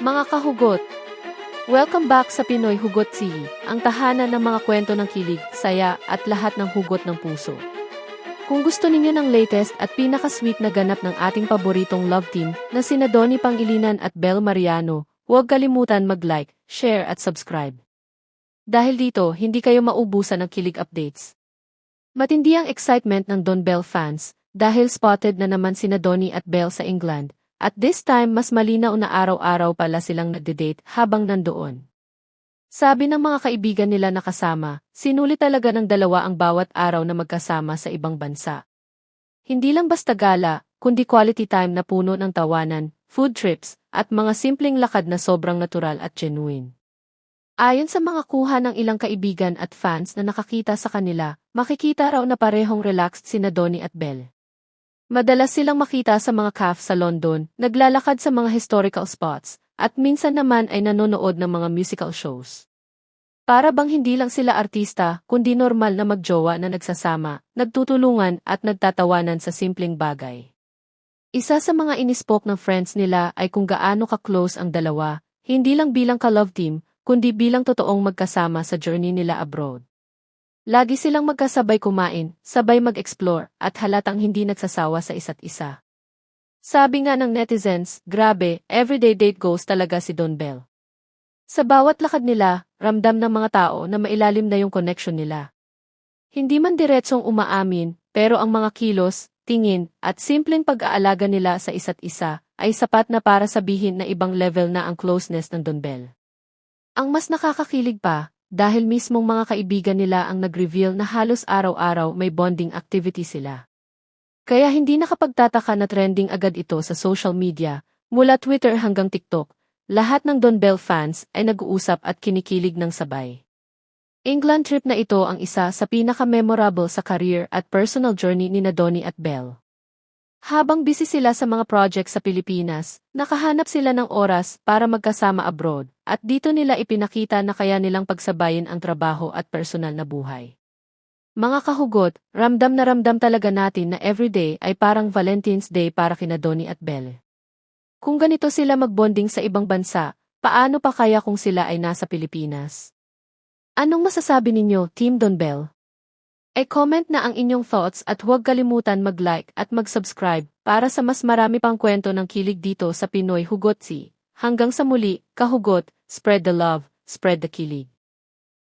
Mga kahugot, welcome back sa Pinoy Hugot TV, ang tahanan ng mga kwento ng kilig, saya, at lahat ng hugot ng puso. Kung gusto ninyo ng latest at pinaka-sweet na ganap ng ating paboritong love team na sina Donnie Pangilinan at Bel Mariano, huwag kalimutan mag-like, share at subscribe. Dahil dito, hindi kayo maubusan ng kilig updates. Matindi ang excitement ng Don Bell fans dahil spotted na naman sina Donnie at Belle sa England, at this time mas malinaw na araw-araw pala silang nagde-date habang nandoon. Sabi ng mga kaibigan nila na kasama, sinuli talaga ng dalawa ang bawat araw na magkasama sa ibang bansa. Hindi lang basta gala, kundi quality time na puno ng tawanan, food trips, at mga simpleng lakad na sobrang natural at genuine. Ayon sa mga kuha ng ilang kaibigan at fans na nakakita sa kanila, makikita raw na parehong relaxed sina Donnie at Belle. Madalas silang makita sa mga cafe sa London, naglalakad sa mga historical spots, at minsan naman ay nanonood ng mga musical shows. Para bang hindi lang sila artista, kundi normal na magjowa na nagsasama, nagtutulungan at nagtatawanan sa simpleng bagay. Isa sa mga inispok ng friends nila ay kung gaano ka-close ang dalawa, hindi lang bilang ka-love team, kundi bilang totoong magkasama sa journey nila abroad. Lagi silang magkasabay kumain, sabay mag-explore, at halatang hindi nagsasawa sa isa't isa. Sabi nga ng netizens, grabe, everyday date goes talaga si Don Bell. Sa bawat lakad nila, ramdam ng mga tao na mailalim na yung connection nila. Hindi man diretsong umaamin, pero ang mga kilos, tingin, at simpleng pag-aalaga nila sa isa't isa, ay sapat na para sabihin na ibang level na ang closeness ng Don Bell. Ang mas nakakakilig pa, dahil mismong mga kaibigan nila ang nag-reveal na halos araw-araw may bonding activity sila. Kaya hindi nakapagtataka na trending agad ito sa social media, mula Twitter hanggang TikTok, lahat ng Don Bell fans ay nag-uusap at kinikilig ng sabay. England trip na ito ang isa sa pinaka-memorable sa career at personal journey ni na Donnie at Bell. Habang busy sila sa mga project sa Pilipinas, nakahanap sila ng oras para magkasama abroad, at dito nila ipinakita na kaya nilang pagsabayin ang trabaho at personal na buhay. Mga kahugot, ramdam na ramdam talaga natin na everyday ay parang Valentine's Day para kina Donnie at Belle. Kung ganito sila magbonding sa ibang bansa, paano pa kaya kung sila ay nasa Pilipinas? Anong masasabi ninyo, Team Don Bell? E-comment na ang inyong thoughts at huwag kalimutan mag-like at mag-subscribe para sa mas marami pang kwento ng kilig dito sa Pinoy Hugotsi. Hanggang sa muli, kahugot, spread the love, spread the kilig.